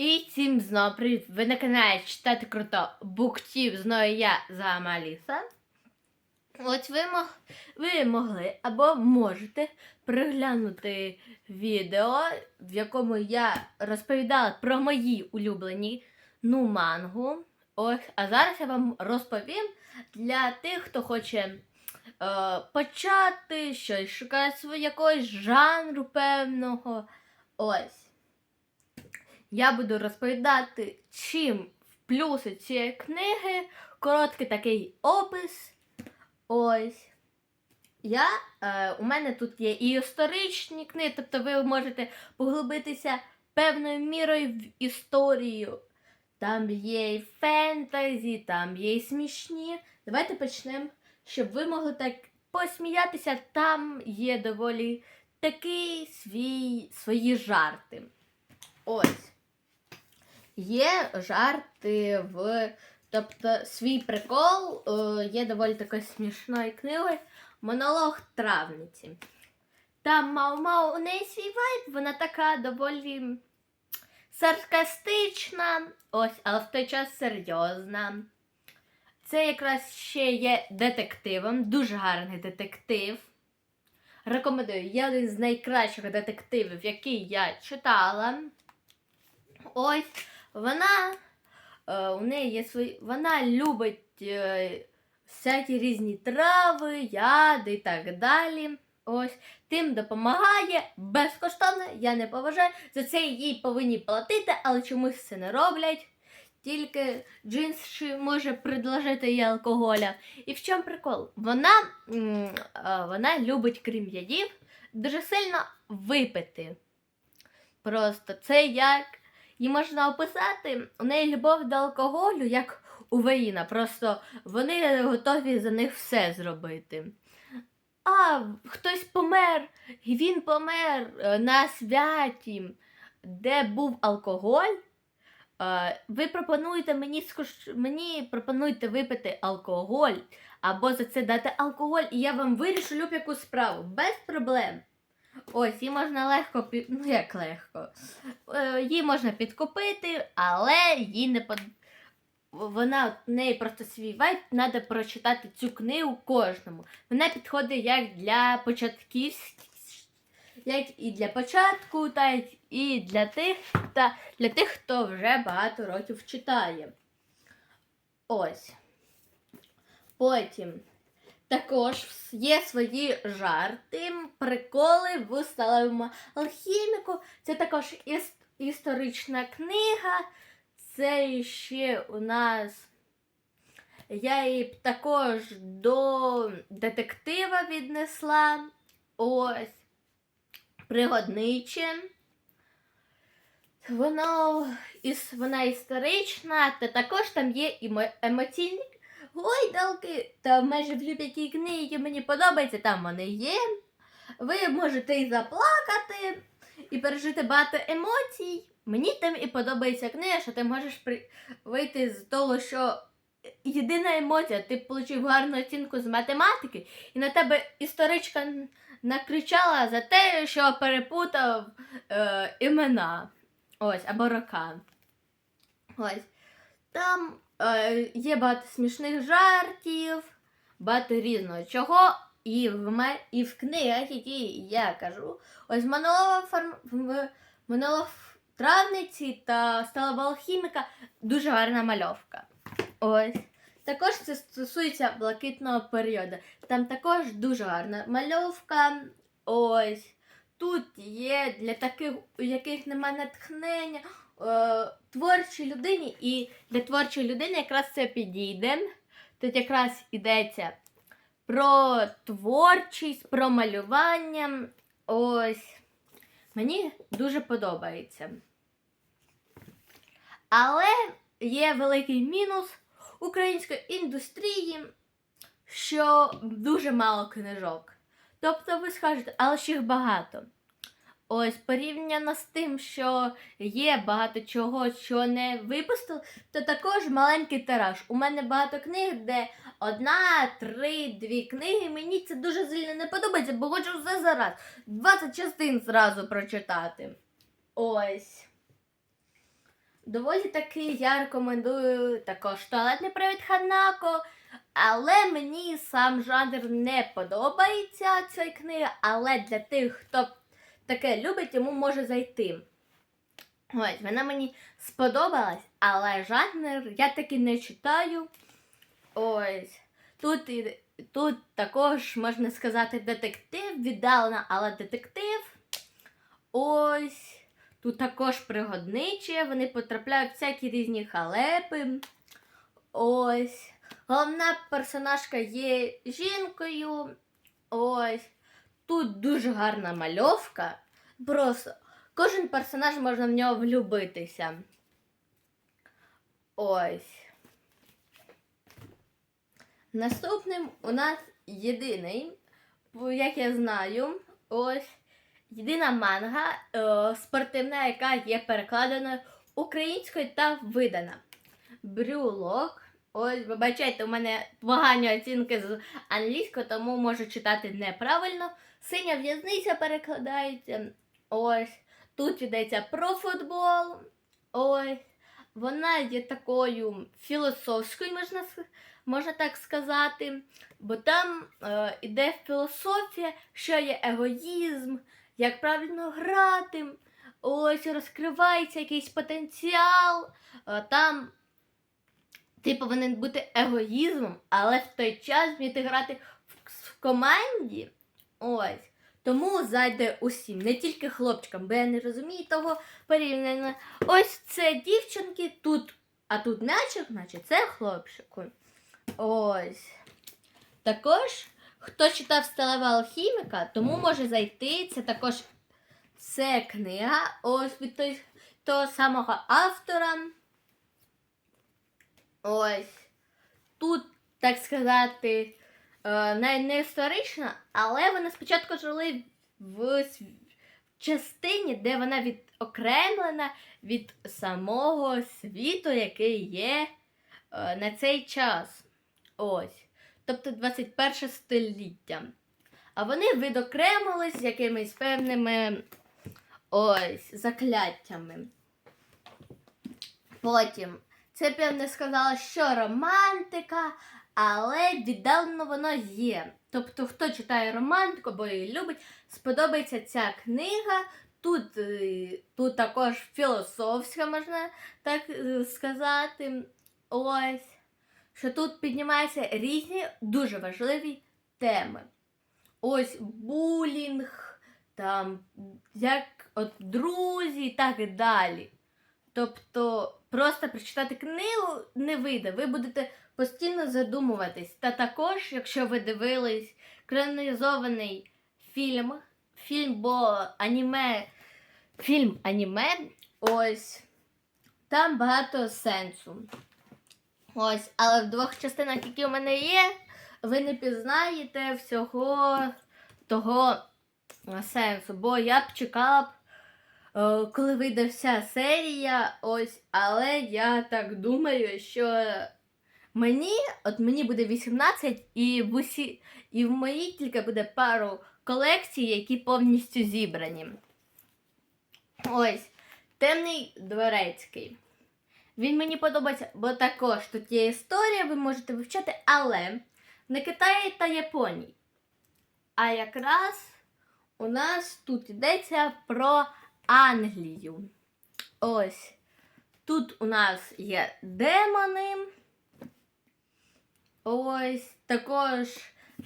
І всім знову привіт! Ви на каналі Читати Круто Буктів, знову я Зама Аліса. Ось ви, мог, ви могли або можете переглянути відео, в якому я розповідала про мої улюблені ну мангу. Ось, а зараз я вам розповім для тих, хто хоче е, почати щось шукати свого якогось жанру певного. Ось. Я буду розповідати, чим в плюси цієї книги, короткий такий опис. Ось. Я, е, у мене тут є і історичні книги, тобто ви можете поглибитися певною мірою в історію. Там є і фентезі, там є і смішні. Давайте почнемо, щоб ви могли так посміятися. Там є доволі такий свій, свої жарти. Ось. Є жарти в. Тобто свій прикол е, є доволі такою смішною книгою Монолог травниці. Там мау-мау, у неї свій вайб, вона така доволі саркастична, ось, але в той час серйозна. Це якраз ще є детективом, дуже гарний детектив. Рекомендую, є один з найкращих детективів, який я читала. Ось вона е, у неї є свої. Вона любить е, всякі різні трави, яди і так далі. Ось тим допомагає безкоштовно, я не поважаю. За це їй повинні платити, але чомусь це не роблять. Тільки джинс може предложити їй алкоголя. І в чому прикол? Вона, е, вона любить, крім ядів, дуже сильно випити. Просто це як її можна описати. У неї любов до алкоголю, як у Веїна. Просто вони готові за них все зробити. А хтось помер, і він помер е, на святі, де був алкоголь. Е, Ви пропонуєте мені мені пропонуєте випити алкоголь або за це дати алкоголь, і я вам вирішу люб-яку справу без проблем. Ось, її можна легко ну як легко. Е, Її можна підкупити, але їй не под... Вона в неї просто свій вайб, треба прочитати цю книгу кожному. Вона підходить як для початківських, як і для початку, так і для тих, та для тих, хто вже багато років читає. Ось. Потім також є свої жарти, приколи в сталевому алхіміку. Це також іс- історична книга. Це ще у нас. Я її також до детектива віднесла. Ось. Пригодниче. Воно вона історична, та також там є і емоційні гойдалки. Та майже в будь-якій книгі, які мені подобається, там вони є. Ви можете і заплакати, і пережити багато емоцій. Мені тим і подобається книга, що ти можеш при... вийти з того, що єдина емоція, ти отримав гарну оцінку з математики, і на тебе історичка накричала за те, що перепутав е, імена. Ось, або рока. Ось. Там е, є багато смішних жартів, багато різного чого. І в, ме- і в книгах, які я кажу, ось монолог, форм... в монолог травниці та сталого алхіміка дуже гарна мальовка. Ось. Також це стосується блакитного періоду. Там також дуже гарна мальовка. Ось. Тут є для таких, у яких немає натхнення, е, творчій людині, і для творчої людини якраз це підійде. Тут якраз йдеться про творчість, про малювання. Ось. Мені дуже подобається. Але є великий мінус української індустрії, що дуже мало книжок. Тобто ви скажете, але ж їх багато. Ось порівняно з тим, що є багато чого, що не випустили, то також маленький тираж. У мене багато книг, де одна, три, дві книги. Мені це дуже сильно не подобається, бо хочу все зараз. 20 частин зразу прочитати. Ось. доволі таки я рекомендую також туалетний привід Ханако. Але мені сам жанр не подобається цієї книги, але для тих, хто таке любить, йому може зайти. Ось, вона мені сподобалась, але жанр я таки не читаю. Ось. Тут, тут також можна сказати детектив, віддалена, але детектив. Ось. Тут також пригодничі, вони потрапляють в всякі різні халепи. Ось. Головна персонажка є жінкою. Ось. Тут дуже гарна мальовка. Просто кожен персонаж можна в нього влюбитися. Ось. Наступним у нас єдиний, як я знаю, ось єдина манга е, спортивна, яка є перекладеною українською та видана. Брюлок. Ось, вибачайте, у мене погані оцінки з англійської, тому можу читати неправильно. Синя в'язниця перекладається. Ось. Тут йдеться про футбол. Ось. Вона є такою філософською, можна, можна так сказати. Бо там е, іде філософія, що є егоїзм, як правильно грати. Ось розкривається якийсь потенціал. Е, там ти повинен бути егоїзмом, але в той час вміти грати в, в команді. Ось. Тому зайде усім, не тільки хлопчикам, бо я не розумію того порівняння. Ось це дівчинки тут, а тут м'ячик, значить це хлопчику. Ось. Також, хто читав сталева алхіміка, тому може зайти. Це також це книга ось від той, того самого автора. Ось. Тут, так сказати, не, не історична, але вони спочатку жили в частині, де вона відокремлена від самого світу, який є е, на цей час. Ось. Тобто 21 століття. А вони відокремились якимись певними ось закляттями. Потім це б я не сказала, що романтика, але віддалено воно є. Тобто, хто читає романтику або її любить, сподобається ця книга. Тут, е, тут також філософська, можна так е, сказати. Ось. Що тут піднімаються різні дуже важливі теми. Ось булінг, там, як от друзі, так і далі. Тобто просто прочитати книгу не вийде. Ви будете постійно задумуватись. Та також, якщо ви дивились екранізований фільм, фільм, бо аніме, фільм аніме, ось там багато сенсу. Ось, але в двох частинах, які у мене є, ви не пізнаєте всього того сенсу. Бо я б чекала б коли вийде вся серія, ось, але я так думаю, що мені, от мені буде 18, і в усі, і в моїй тільки буде пару колекцій, які повністю зібрані. Ось, темний дворецький. Він мені подобається, бо також тут є історія, ви можете вивчати, але не Китаї та Японії. А якраз у нас тут йдеться про Англію. Ось. Тут у нас є демони. Ось також,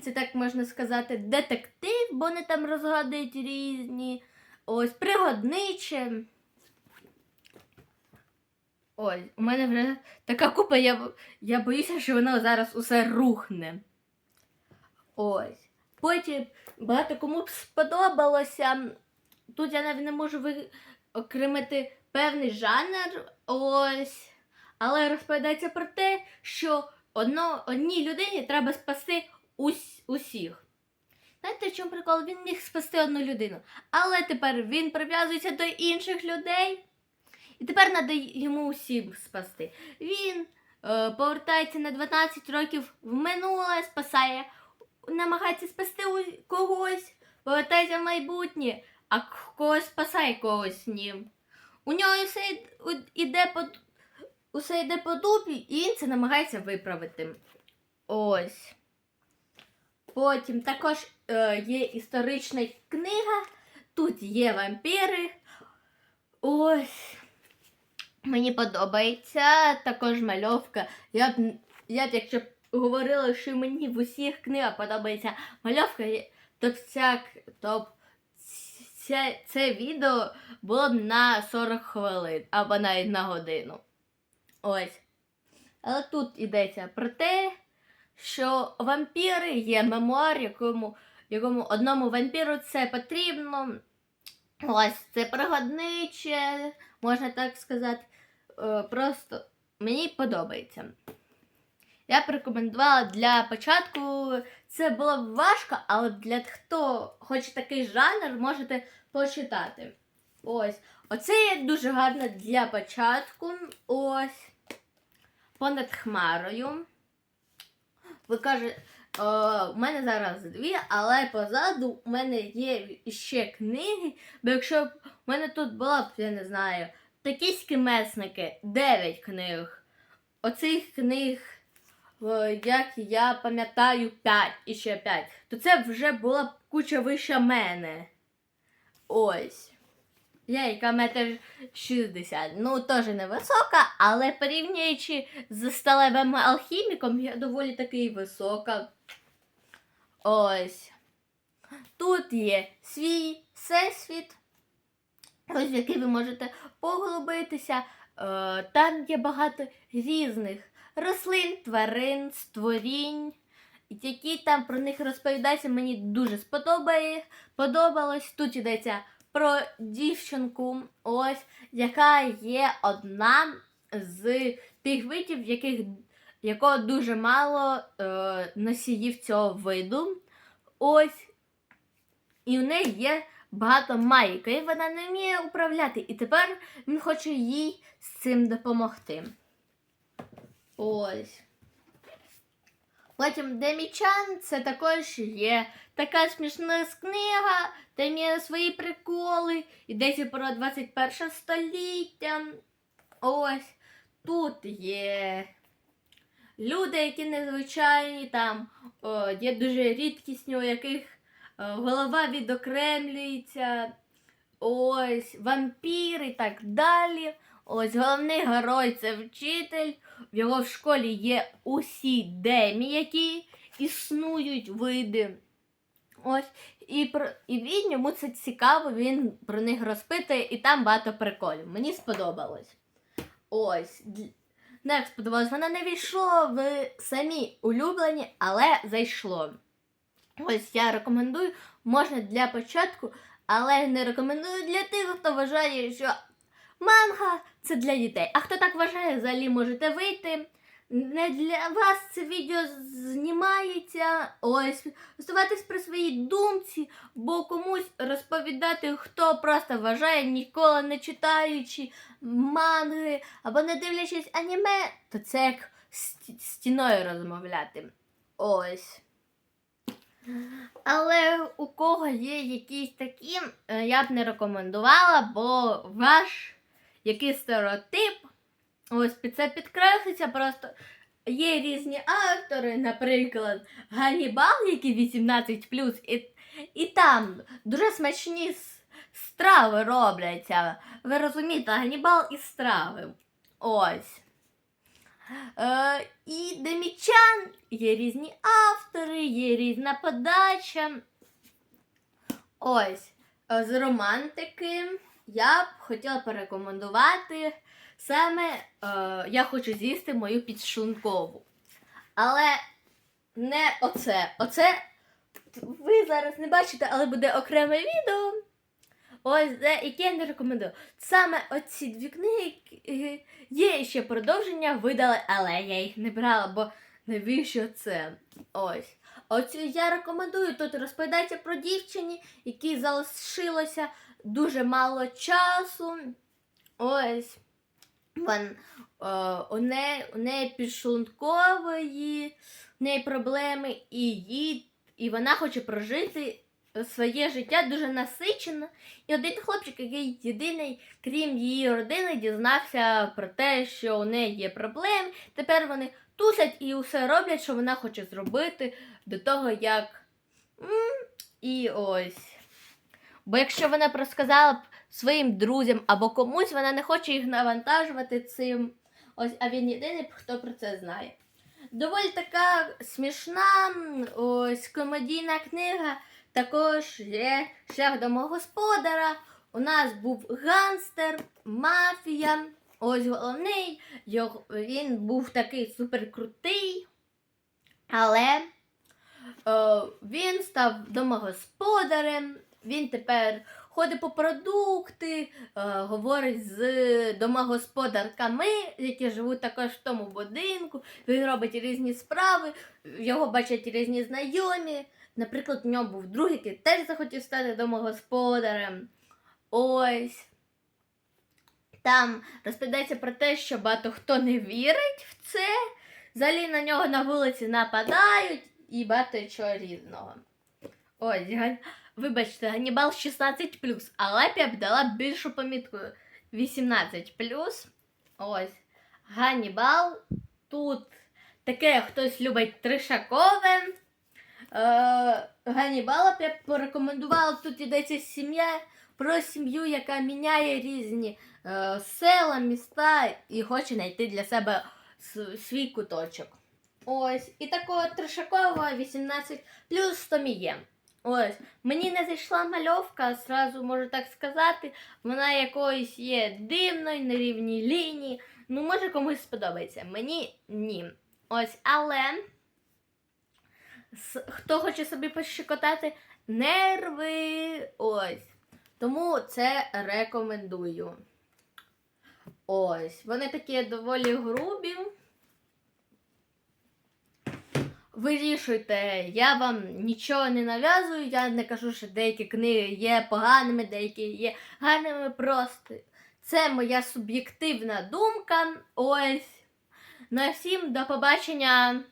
це так можна сказати, детектив, бо вони там розгадують різні. Ось пригодниче. Ось, у мене вже така купа, я, я боюся, що воно зараз усе рухне. Ось. Потім багато кому б сподобалося. Тут я навіть не можу виокремити певний жанр. Ось. Але розповідається про те, що одно, одній людині треба спасти ус, усіх. Знаєте, в чому прикол? Він міг спасти одну людину. Але тепер він прив'язується до інших людей. І тепер треба йому усім спасти. Він е, повертається на 12 років в минуле, спасає, намагається спасти когось, повертається в майбутнє, а когось спасає когось ні. у нього все й- у- іде по усе йде по дупі, і він це намагається виправити. Ось. Потім також е, є історична книга. Тут є вампіри. Ось. Мені подобається також мальовка. Я б, я б якщо б говорила, що мені в усіх книгах подобається мальовка, то ця, к- то це, це відео було б на 40 хвилин або навіть на годину. Ось. Але тут йдеться про те, що вампіри є мемуар, якому, якому одному вампіру це потрібно. Ось це пригодниче, можна так сказати. Е, Просто мені подобається. Я б рекомендувала для початку. Це було б важко, але для хто хоче такий жанр, можете почитати. Ось. Оце є дуже гарно для початку. Ось. Понад хмарою. Ви кажете, у мене зараз дві, але позаду у мене є ще книги. Бо якщо б у мене тут була б, я не знаю, токійські месники, 9 книг. Оцих книг, як я пам'ятаю, 5 і ще 5, то це вже була куча вища мене. Ось. Я яка метр 60. Ну, теж невисока, але порівнюючи з сталевим алхіміком, я доволі таки висока. Ось. Тут є свій всесвіт, ось в який ви можете поглибитися. Е, там є багато різних рослин, тварин, створінь. Які там про них розповідається, мені дуже сподобає, подобалось. Тут йдеться про дівчинку, ось, яка є одна з тих видів, яких, якого дуже мало е, носіїв цього виду. Ось. І у неї є багато майки, і вона не вміє управляти. І тепер він хоче їй з цим допомогти. Ось. Потім Демічан це також є така смішна книга, там є свої приколи, йдеться про 21 століття. Ось тут є люди, які незвичайні, там о, є дуже рідкісні, у яких е, голова відокремлюється. Ось вампіри і так далі. Ось головний герой це вчитель. В його в школі є усі демі, які існують види. Ось, і, про, і він йому це цікаво, він про них розпитує, і там багато приколів. Мені сподобалось. Ось. Не сподобалось, воно не війшло в самі улюблені, але зайшло. Ось я рекомендую, можна для початку, але не рекомендую для тих, хто вважає, що манга це для дітей. А хто так вважає, взагалі можете вийти. Не для вас це відео знімається. Ось, оставайтесь при своїй думці, бо комусь розповідати, хто просто вважає, ніколи не читаючи манги або не дивлячись аніме, то це як стіною розмовляти. Ось. Але у кого є якісь такі, е, я б не рекомендувала, бо ваш який стереотип, ось під це підкреслиться просто. Є різні автори, наприклад, Ганібал, який 18, і, і там дуже смачні страви робляться. Ви розумієте, Ганібал і страви. Ось. Е, і Демічан є різні автори, є різна подача. Ось. З романтики я б хотіла порекомендувати саме е, я хочу з'їсти мою підшлункову. Але не оце. Оце ви зараз не бачите, але буде окреме відео. Ось де, яке я не рекомендую. Саме оці дві книги е, є ще продовження, видали, але я їх не брала, бо навіщо це? Ось. Оцю я рекомендую. Тут розповідається про дівчині, якій залишилося дуже мало часу. Ось. Вон, о, у, неї, у неї підшлункової, в неї проблеми, і, їй, і вона хоче прожити своє життя дуже насичено. І один хлопчик, який єдиний, крім її родини, дізнався про те, що у неї є проблеми. Тепер вони тусять і усе роблять, що вона хоче зробити до того, як. І ось. Бо якщо вона б розказала б своїм друзям або комусь, вона не хоче їх навантажувати цим. Ось, а він єдиний, хто про це знає. Доволі така смішна, ось комедійна книга. Також є шлях домогосподаря. У нас був ганстер, мафія. Ось головний. Його, він був такий суперкрутий. Але е, він став домогосподарем. Він тепер ходить по продукти, е, говорить з домогосподарками, які живуть також в тому будинку. Він робить різні справи, його бачать різні знайомі. Наприклад, у нього був другий, який теж захотів стати домогосподарем. Ось. Там розповідається про те, що багато хто не вірить в це. Взагалі на нього на вулиці нападають і багато чого різного. Ось, вибачте, Ганнібал 16, але б дала більшу помітку 18. Ось. Ганнібал. Тут таке хтось любить тришакове. Е, Ганнібала б я порекомендувала. Тут йдеться сім'я про сім'ю, яка міняє різні е, села, міста і хоче знайти для себе свій куточок. Ось. І такого трешакова 18 плюс то є. Ось. Мені не зайшла мальовка, зразу можу так сказати. Вона якоїсь є дивної, на рівній лінії. Ну, може комусь сподобається. Мені ні. Ось, але хто хоче собі пощекотати нерви. Ось. Тому це рекомендую. Ось. Вони такі доволі грубі. Вирішуйте, я вам нічого не нав'язую, я не кажу, що деякі книги є поганими, деякі є гарними просто. Це моя суб'єктивна думка. Ось. На всім до побачення.